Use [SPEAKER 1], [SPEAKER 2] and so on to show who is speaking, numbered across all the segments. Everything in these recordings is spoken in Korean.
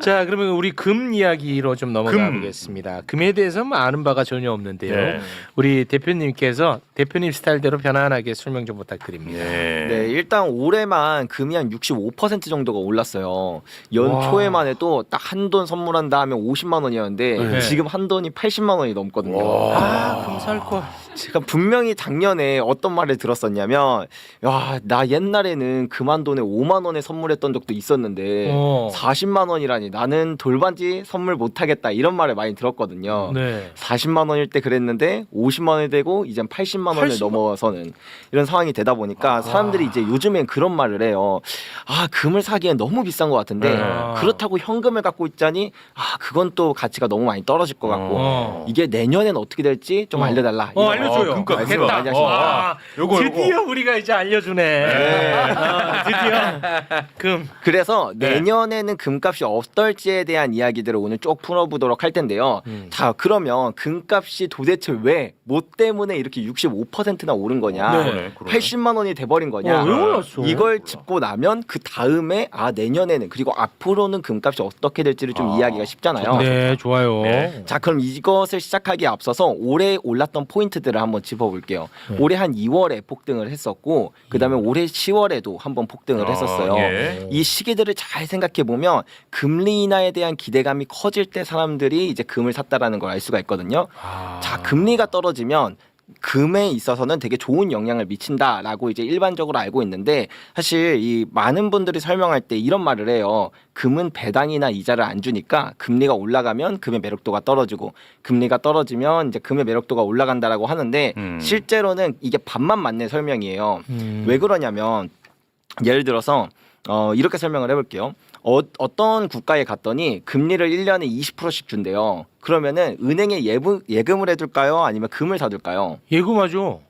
[SPEAKER 1] 자, 그러면 우리 금 이야기로 좀 넘어가
[SPEAKER 2] 금.
[SPEAKER 1] 보겠습니다. 금에 대해서 뭐 아는 바가 전혀 없는데요.
[SPEAKER 2] 네.
[SPEAKER 1] 우리 대표님께서 대표님 스타일대로 편안하게 설명 좀 부탁드립니다.
[SPEAKER 2] 네.
[SPEAKER 3] 네, 일단 올해만 금이 한 65% 정도가 올랐어요. 연초에만 해도 딱 한 돈 선물한다 하면 50만 원이었는데
[SPEAKER 1] 네.
[SPEAKER 3] 지금 한 돈이 80만 원이 넘거든요.
[SPEAKER 1] 아, 금살 걸.
[SPEAKER 3] 제가 분명히 작년에 어떤 말을 들었었냐면 야, 나 옛날에는 그만 돈에 5만 원에 선물했던 적도 있었는데
[SPEAKER 1] 어.
[SPEAKER 3] 40만 원이라니 나는 돌반지 선물 못 하겠다 이런 말을 많이 들었거든요.
[SPEAKER 1] 네.
[SPEAKER 3] 40만 원일 때 그랬는데 50만 원이 되고 이젠 80만 원을
[SPEAKER 1] 80만?
[SPEAKER 3] 넘어서는 이런 상황이 되다 보니까 사람들이 이제 요즘엔 그런 말을 해요. 아 금을 사기엔 너무 비싼 것 같은데
[SPEAKER 2] 네.
[SPEAKER 3] 그렇다고 현금을 갖고 있자니 아 그건 또 가치가 너무 많이 떨어질 것 같고
[SPEAKER 1] 어.
[SPEAKER 3] 이게 내년엔 어떻게 될지 좀
[SPEAKER 1] 어.
[SPEAKER 3] 알려달라.
[SPEAKER 1] 어,
[SPEAKER 3] 이런
[SPEAKER 1] 알려줘요.
[SPEAKER 2] 어, 그러니까
[SPEAKER 3] 말씀을
[SPEAKER 2] 그거.
[SPEAKER 3] 많이
[SPEAKER 1] 됐다.
[SPEAKER 3] 하시죠.
[SPEAKER 1] 아,
[SPEAKER 2] 요거, 요거.
[SPEAKER 1] 드디어 우리가 이제 알려주네. 어, 드디어 금.
[SPEAKER 3] 그래서
[SPEAKER 2] 네.
[SPEAKER 3] 내년에는 금값이 어떨지에 대한 이야기들을 오늘 쭉 풀어보도록 할 텐데요.
[SPEAKER 1] 음.
[SPEAKER 3] 자 그러면 금값이 도대체 왜 뭐 때문에 이렇게 65%나 오른 거냐?
[SPEAKER 1] 네.
[SPEAKER 2] 그러네, 그러네.
[SPEAKER 3] 80만 원이 돼버린 거냐?
[SPEAKER 1] 어, 왜 올랐어?
[SPEAKER 3] 이걸 짚고 나면 그 다음에 아 내년에는 그리고 앞으로는 금값이 어떻게 될지를 좀
[SPEAKER 2] 아,
[SPEAKER 3] 이야기가 쉽잖아요.
[SPEAKER 1] 네, 좋아요.
[SPEAKER 2] 네.
[SPEAKER 3] 자 그럼 이것을 시작하기에 앞서서 올해 올랐던 포인트들을 한번 짚어볼게요.
[SPEAKER 1] 네.
[SPEAKER 3] 올해 한 2월에 폭등을 했었고 그 다음에 올해 10월에도 한번 폭등을
[SPEAKER 2] 아,
[SPEAKER 3] 했었어요.
[SPEAKER 2] 예.
[SPEAKER 3] 이 시기들을 잘 생각해 보면 금리 인하에 대한 기대감이 커질 때 사람들이 이제 금을 샀다라는 걸 알 수가 있거든요.
[SPEAKER 1] 아.
[SPEAKER 3] 자 금리가 떨어지면 금에 있어서는 되게 좋은 영향을 미친다라고 이제 일반적으로 알고 있는데 사실 이 많은 분들이 설명할 때 이런 말을 해요. 금은 배당이나 이자를 안 주니까 금리가 올라가면 금의 매력도가 떨어지고 금리가 떨어지면 이제 금의 매력도가 올라간다라고 하는데
[SPEAKER 2] 음.
[SPEAKER 3] 실제로는 이게 반만 맞는 설명이에요.
[SPEAKER 1] 음.
[SPEAKER 3] 왜 그러냐면 예를 들어서 어, 이렇게 설명을 해볼게요. 어, 어떤 국가에 갔더니 금리를 1년에 20%씩 준대요. 그러면은 은행에 예부, 예금을 해둘까요? 아니면 금을 사둘까요?
[SPEAKER 1] 예금하죠.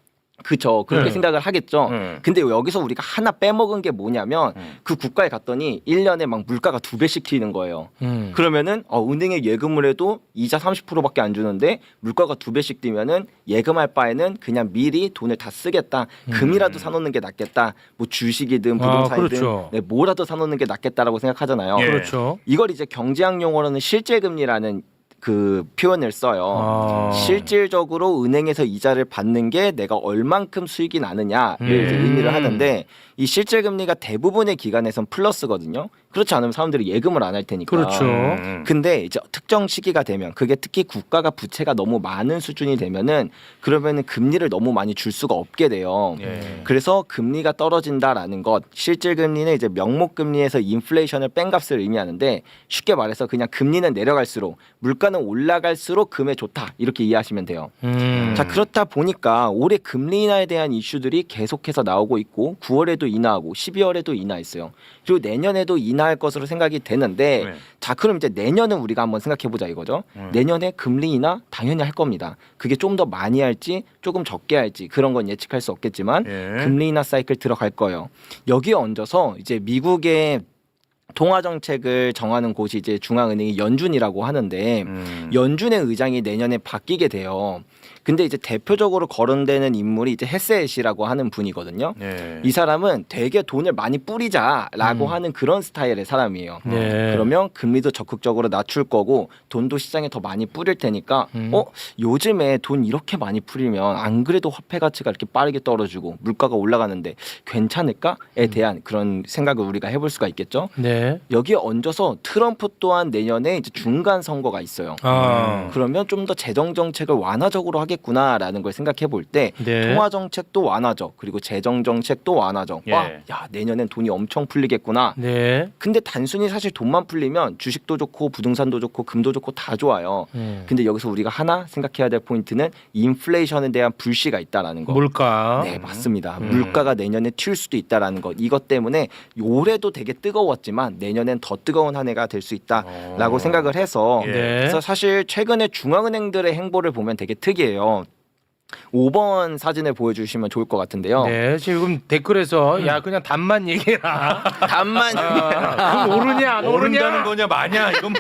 [SPEAKER 3] 그쵸. 그렇게
[SPEAKER 1] 네.
[SPEAKER 3] 생각을 하겠죠.
[SPEAKER 2] 음.
[SPEAKER 3] 근데 여기서 우리가 하나 빼먹은 게 뭐냐면
[SPEAKER 2] 음.
[SPEAKER 3] 그 국가에 갔더니 1년에 막 물가가 두 배씩 튀는 거예요.
[SPEAKER 1] 음.
[SPEAKER 3] 그러면은 어, 은행에 예금을 해도 이자 30%밖에 안 주는데 물가가 두 배씩 뛰면은 예금할 바에는 그냥 미리 돈을 다 쓰겠다. 금이라도 사놓는 게 낫겠다. 뭐 주식이든
[SPEAKER 1] 아,
[SPEAKER 3] 부동산이든
[SPEAKER 1] 그렇죠.
[SPEAKER 3] 네, 뭐라도 사놓는 게 낫겠다라고 생각하잖아요.
[SPEAKER 2] 예.
[SPEAKER 1] 그렇죠.
[SPEAKER 3] 이걸 이제 경제학 용어로는 실제금리라는 그 표현을 써요.
[SPEAKER 1] 아.
[SPEAKER 3] 실질적으로 은행에서 이자를 받는 게 내가 얼만큼 수익이 나느냐를
[SPEAKER 1] 음.
[SPEAKER 3] 이제 의미를 하는데 이 실질 금리가 대부분의 기관에선 플러스거든요. 그렇지 않으면 사람들이 예금을 안 할 테니까.
[SPEAKER 1] 그렇죠.
[SPEAKER 2] 음.
[SPEAKER 3] 근데 이제 특정 시기가 되면 그게 특히 국가가 부채가 너무 많은 수준이 되면은 그러면은 금리를 너무 많이 줄 수가 없게 돼요.
[SPEAKER 2] 예.
[SPEAKER 3] 그래서 금리가 떨어진다라는 것 실질 금리는 이제 명목 금리에서 인플레이션을 뺀 값을 의미하는데 쉽게 말해서 그냥 금리는 내려갈수록 물가는 올라갈수록 금에 좋다 이렇게 이해하시면 돼요.
[SPEAKER 1] 음.
[SPEAKER 3] 자 그렇다 보니까 올해 금리 인하에 대한 이슈들이 계속해서 나오고 있고 9월에도 인하하고 12월에도 인하했어요. 그리고 내년에도 인하할 것으로 생각이 되는데
[SPEAKER 2] 네.
[SPEAKER 3] 자 그럼 이제 내년은 우리가 한번 생각해 보자 이거죠.
[SPEAKER 2] 음.
[SPEAKER 3] 내년에 금리 인하 당연히 할 겁니다. 그게 좀 더 많이 할지 조금 적게 할지 그런 건 예측할 수 없겠지만
[SPEAKER 2] 예.
[SPEAKER 3] 금리 인하 사이클 들어갈 거예요. 여기에 얹어서 이제 미국의 통화 정책을 정하는 곳이 이제 중앙은행이 연준이라고 하는데
[SPEAKER 2] 음.
[SPEAKER 3] 연준의 의장이 내년에 바뀌게 돼요. 근데 이제 대표적으로 거론되는 인물이 이제 헤세시라고 하는 분이거든요.
[SPEAKER 2] 예.
[SPEAKER 3] 이 사람은 되게 돈을 많이 뿌리자라고
[SPEAKER 1] 음.
[SPEAKER 3] 하는 그런 스타일의 사람이에요.
[SPEAKER 1] 네.
[SPEAKER 3] 그러면 금리도 적극적으로 낮출 거고 돈도 시장에 더 많이 뿌릴 테니까
[SPEAKER 1] 음.
[SPEAKER 3] 어 요즘에 돈 이렇게 많이 풀리면 안 그래도 화폐 가치가 이렇게 빠르게 떨어지고 물가가 올라가는데 괜찮을까에
[SPEAKER 1] 음.
[SPEAKER 3] 대한 그런 생각을 우리가 해볼 수가 있겠죠.
[SPEAKER 1] 네.
[SPEAKER 3] 여기에 얹어서 트럼프 또한 내년에 이제 중간 선거가 있어요.
[SPEAKER 1] 아.
[SPEAKER 3] 그러면 좀 더 재정 정책을 완화적으로 하 겠구나라는 걸 생각해 볼때
[SPEAKER 1] 네.
[SPEAKER 3] 통화 정책도 완화적 그리고 재정 정책도 완화적. 와,
[SPEAKER 2] 예.
[SPEAKER 3] 야 내년엔 돈이 엄청 풀리겠구나.
[SPEAKER 1] 네.
[SPEAKER 3] 근데 단순히 사실 돈만 풀리면 주식도 좋고 부동산도 좋고 금도 좋고 다 좋아요.
[SPEAKER 1] 음.
[SPEAKER 3] 근데 여기서 우리가 하나 생각해야 될 포인트는 인플레이션에 대한 불씨가 있다라는 거.
[SPEAKER 1] 물가.
[SPEAKER 3] 네 맞습니다.
[SPEAKER 1] 음.
[SPEAKER 3] 물가가 내년에 튈 수도 있다라는 것. 이것 때문에 올해도 되게 뜨거웠지만 내년엔 더 뜨거운 한 해가 될 수 있다라고
[SPEAKER 2] 어.
[SPEAKER 3] 생각을 해서
[SPEAKER 2] 예.
[SPEAKER 1] 네.
[SPEAKER 3] 그래서 사실 최근에 중앙은행들의 행보를 보면 되게 특이해요. 5번 사진을 보여주시면 좋을 것 같은데요.
[SPEAKER 1] 네, 지금 댓글에서 야 그냥 답만 얘기해라.
[SPEAKER 3] 단만
[SPEAKER 1] 아, 그럼 오르냐 안 오르냐?
[SPEAKER 2] 오른다는 거냐 마냐 이건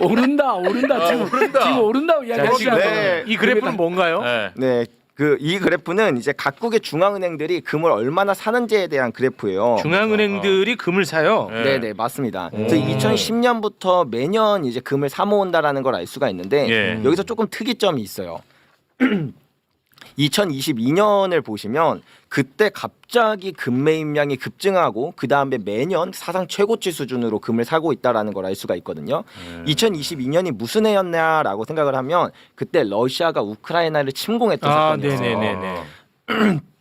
[SPEAKER 4] 오른다 오른다 지금
[SPEAKER 2] 오른다.
[SPEAKER 4] 지금 오른다고.
[SPEAKER 1] 지금
[SPEAKER 3] 네.
[SPEAKER 1] 이 그래프는 뭔가요?
[SPEAKER 2] 네.
[SPEAKER 3] 네 그 이 그래프는 이제 각국의 중앙은행들이 금을 얼마나 사는지에 대한 그래프예요.
[SPEAKER 1] 중앙은행들이 금을 사요.
[SPEAKER 2] 네.
[SPEAKER 3] 네, 네, 맞습니다. 그래서 2010년부터 매년 이제 금을 사 모은다라는 걸 알 수가 있는데
[SPEAKER 2] 예.
[SPEAKER 3] 여기서 조금 특이점이 있어요. 2022년을 보시면 그때 갑자기 금 매입량이 급증하고 그 다음에 매년 사상 최고치 수준으로 금을 사고 있다라는 걸 알 수가 있거든요. 2022년이 무슨 해였냐라고 생각을 하면 그때 러시아가 우크라이나를 침공했던
[SPEAKER 1] 아,
[SPEAKER 3] 사건이었어요.
[SPEAKER 1] 네네네네.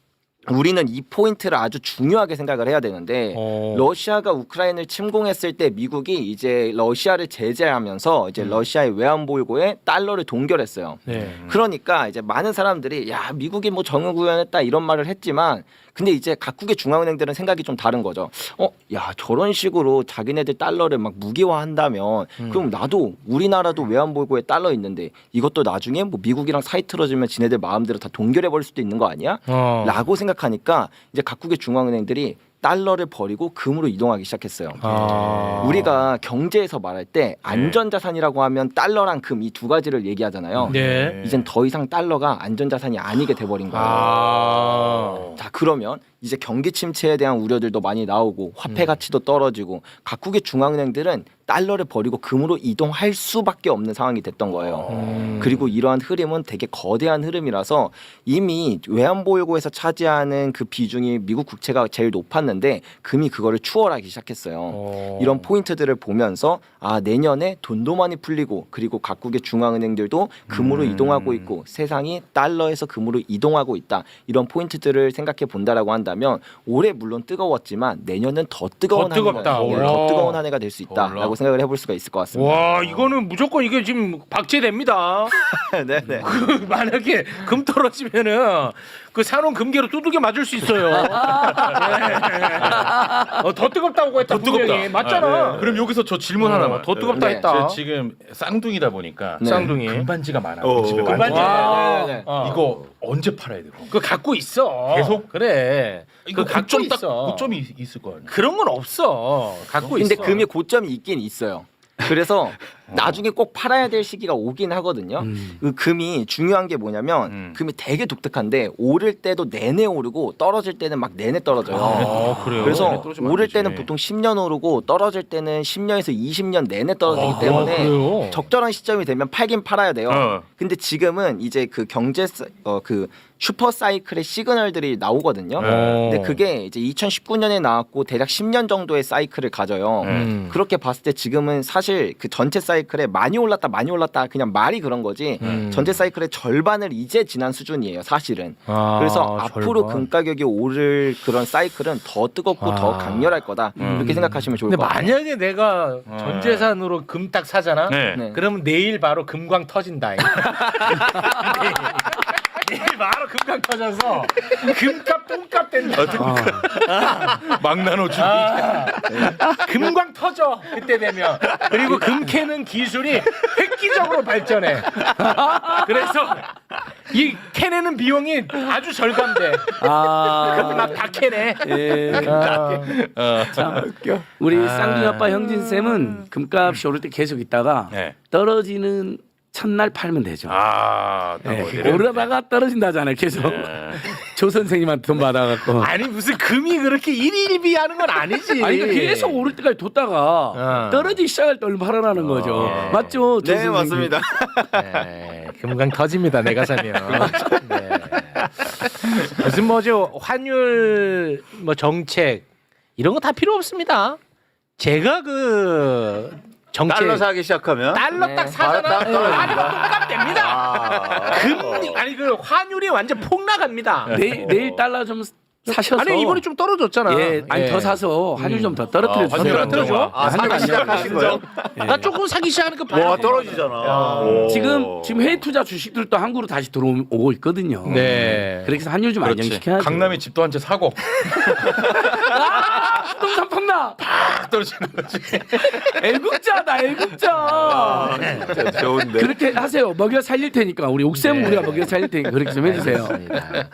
[SPEAKER 3] 우리는 이 포인트를 아주 중요하게 생각을 해야 되는데
[SPEAKER 1] 어.
[SPEAKER 3] 러시아가 우크라이나를 침공했을 때 미국이 이제 러시아를 제재하면서 이제 러시아의 외환보유고에 달러를 동결했어요.
[SPEAKER 1] 네.
[SPEAKER 3] 그러니까 이제 많은 사람들이 야 미국이 뭐 정을 구현했다 이런 말을 했지만 근데 이제 각국의 중앙은행들은 생각이 좀 다른 거죠. 어, 야 저런 식으로 자기네들 달러를 막 무기화한다면 그럼 나도 우리나라도 외환보유고에 달러 있는데 이것도 나중에 뭐 미국이랑 사이 틀어지면 지네들 마음대로 다 동결해 버릴 수도 있는 거 아니야?
[SPEAKER 1] 어.
[SPEAKER 3] 라고 생각하니까 이제 각국의 중앙은행들이 달러를 버리고 금으로 이동하기 시작했어요.
[SPEAKER 1] 아.
[SPEAKER 3] 우리가 경제에서 말할 때 안전자산이라고 하면 달러랑 금 이 두 가지를 얘기하잖아요.
[SPEAKER 1] 네.
[SPEAKER 3] 이젠 더 이상 달러가 안전자산이 아니게 돼버린 거예요.
[SPEAKER 1] 아.
[SPEAKER 3] 자 그러면 이제 경기 침체에 대한 우려들도 많이 나오고 화폐
[SPEAKER 1] 음.
[SPEAKER 3] 가치도 떨어지고 각국의 중앙은행들은 달러를 버리고 금으로 이동할 수밖에 없는 상황이 됐던 거예요.
[SPEAKER 1] 음.
[SPEAKER 3] 그리고 이러한 흐름은 되게 거대한 흐름이라서 이미 외환보유고에서 차지하는 그 비중이 미국 국채가 제일 높았는데 금이 그거를 추월하기 시작했어요.
[SPEAKER 1] 어.
[SPEAKER 3] 이런 포인트들을 보면서 아 내년에 돈도 많이 풀리고 그리고 각국의 중앙은행들도 금으로
[SPEAKER 2] 음.
[SPEAKER 3] 이동하고 있고 세상이 달러에서 금으로 이동하고 있다 이런 포인트들을 생각해 본다라고 한다면 올해 물론 뜨거웠지만 내년은 더 뜨거운
[SPEAKER 1] 더 뜨겁다.
[SPEAKER 3] 한 해가, 예,
[SPEAKER 1] 와.
[SPEAKER 3] 더 뜨거운 한 해가 될 수. 있다라고 생각을 해볼 수가 있을 것 같습니다.
[SPEAKER 1] 와 이거는 무조건 이게 지금 박제됩니다.
[SPEAKER 3] 네 네.
[SPEAKER 1] 그 만약에 금 떨어지면은 그 사놓은 금괴로 두들겨 맞을 수 있어요. 네. 어, 더 뜨겁다고 했다
[SPEAKER 2] 더 뜨겁다.
[SPEAKER 1] 분명히 맞잖아.
[SPEAKER 2] 네. 그럼 여기서 저 질문 하나만.
[SPEAKER 1] 더 뜨겁다
[SPEAKER 3] 네.
[SPEAKER 1] 했다.
[SPEAKER 2] 제가 지금 쌍둥이다 보니까
[SPEAKER 3] 네.
[SPEAKER 1] 쌍둥이.
[SPEAKER 2] 금반지가 많아.
[SPEAKER 4] 어.
[SPEAKER 2] 집에 많이.
[SPEAKER 1] 금반지.
[SPEAKER 3] 와. 네, 네, 네.
[SPEAKER 1] 어.
[SPEAKER 2] 이거 언제 팔아야 돼? 그럼?
[SPEAKER 1] 그거 갖고 있어.
[SPEAKER 2] 계속?
[SPEAKER 1] 그래.
[SPEAKER 2] 이거
[SPEAKER 1] 그거 갖고
[SPEAKER 2] 고점 딱
[SPEAKER 1] 있어.
[SPEAKER 2] 고점이 있을 거 아니야.
[SPEAKER 1] 그런 건 없어. 갖고
[SPEAKER 3] 근데
[SPEAKER 1] 있어.
[SPEAKER 3] 금이 고점이 있긴 있어요. 그래서 나중에 꼭 팔아야 될 시기가 오긴 하거든요. 그 금이 중요한 게 뭐냐면
[SPEAKER 2] 음.
[SPEAKER 3] 금이 되게 독특한데 오를 때도 내내 오르고 떨어질 때는 막 내내 떨어져요.
[SPEAKER 1] 아, 그래요.
[SPEAKER 3] 그래서
[SPEAKER 2] 내내 떨어지면 안
[SPEAKER 3] 오를
[SPEAKER 2] 되지.
[SPEAKER 3] 때는 보통 10년 오르고 떨어질 때는 10년에서 20년 내내 떨어지기
[SPEAKER 1] 아,
[SPEAKER 3] 때문에
[SPEAKER 1] 그래요?
[SPEAKER 3] 적절한 시점이 되면 팔긴 팔아야 돼요.
[SPEAKER 2] 어.
[SPEAKER 3] 근데 지금은 이제 그 경제 사- 어, 그 슈퍼 사이클의 시그널들이 나오거든요.
[SPEAKER 2] 네.
[SPEAKER 3] 근데 그게 이제 2019년에 나왔고 대략 10년 정도의 사이클을 가져요.
[SPEAKER 1] 음.
[SPEAKER 3] 그렇게 봤을 때 지금은 사실 그 전체 사이클 에 많이 올랐다 많이 올랐다 그냥 말이 그런 거지
[SPEAKER 1] 음.
[SPEAKER 3] 전체 사이클의 절반을 이제 지난 수준이에요 사실은
[SPEAKER 1] 아,
[SPEAKER 3] 그래서 앞으로
[SPEAKER 1] 절반.
[SPEAKER 3] 금 가격이 오를 그런 사이클은 더 뜨겁고
[SPEAKER 1] 아.
[SPEAKER 3] 더 강렬할 거다
[SPEAKER 2] 음.
[SPEAKER 3] 그렇게 생각하시면 좋을
[SPEAKER 1] 근데
[SPEAKER 3] 것 같아요
[SPEAKER 1] 만약에 내가
[SPEAKER 2] 어.
[SPEAKER 1] 전 재산으로 금 딱 사잖아.
[SPEAKER 2] 네.
[SPEAKER 3] 네.
[SPEAKER 1] 그러면 내일 바로 금광 터진다. 내일 바로 금광 터져서 금값 똥값 된다.
[SPEAKER 2] 막 나눠주기.
[SPEAKER 1] 아, 금광 터져 그때 되면 그리고 금 캐는 기술이 획기적으로 발전해. 그래서 이 캐내는 비용이 아주 절감돼.
[SPEAKER 5] 아,
[SPEAKER 1] 막다 캐내.
[SPEAKER 5] 예.
[SPEAKER 1] 아,
[SPEAKER 5] 참. 우리
[SPEAKER 1] 아.
[SPEAKER 5] 쌍둥이 아빠 형진 쌤은 금값이 오를 때 계속 있다가
[SPEAKER 2] 네.
[SPEAKER 5] 떨어지는 첫날 팔면 되죠.
[SPEAKER 2] 아, 또
[SPEAKER 5] 예. 오르다가 떨어진다잖아요. 계속
[SPEAKER 2] 네.
[SPEAKER 5] 조 선생님한테 돈 받아갖고.
[SPEAKER 1] 아니 무슨 금이 그렇게 일일비하는 건 아니지.
[SPEAKER 5] 아니 그러니까 계속 오를 때까지 뒀다가
[SPEAKER 1] 어.
[SPEAKER 5] 떨어지기 시작할 때 얼른 팔아라는 거죠. 맞죠? 조
[SPEAKER 3] 네
[SPEAKER 5] 선생님?
[SPEAKER 3] 맞습니다
[SPEAKER 1] 네, 금강 터집니다. 내가 사면. 네. 무슨 뭐죠 환율 뭐 정책 이런 거 다 필요 없습니다. 제가 그 정책
[SPEAKER 4] 달러 사기 시작하면
[SPEAKER 1] 달러
[SPEAKER 3] 네.
[SPEAKER 1] 딱 사잖아.
[SPEAKER 4] 딱 떨어집니다.
[SPEAKER 1] 달러 똑같 됩니다.
[SPEAKER 4] 아.
[SPEAKER 1] 금 아니 그 환율이 완전 폭락합니다.
[SPEAKER 5] 내일, 내일 달러 좀 사셔서
[SPEAKER 1] 아니 이번에 좀 떨어졌잖아.
[SPEAKER 5] 예, 아니 더 사서 환율 좀 더 떨어뜨려
[SPEAKER 2] 아,
[SPEAKER 5] 주세요.
[SPEAKER 2] 안 떨어져?
[SPEAKER 4] 아, 사기 시작하신 거예요?
[SPEAKER 1] 나 조금 사기 시작하니까
[SPEAKER 4] 와
[SPEAKER 1] 바로
[SPEAKER 4] 떨어지잖아. 오.
[SPEAKER 5] 지금 지금 해외 투자 주식들도 한국으로 다시 들어오고 있거든요.
[SPEAKER 1] 네.
[SPEAKER 5] 해서 환율 좀. 안정시켜야죠.
[SPEAKER 2] 강남에 집도 한 채 사고
[SPEAKER 5] 부동산 폭락.
[SPEAKER 2] 딱 떨어지는 거지.
[SPEAKER 5] 애국자다 애국자.
[SPEAKER 4] 진짜 좋은데.
[SPEAKER 5] 그렇게 하세요. 먹여 살릴 테니까 우리 옥샘
[SPEAKER 1] 네.
[SPEAKER 5] 우리가 먹여 살릴 테니까 그렇게 좀 해주세요.
[SPEAKER 1] 알겠습니다.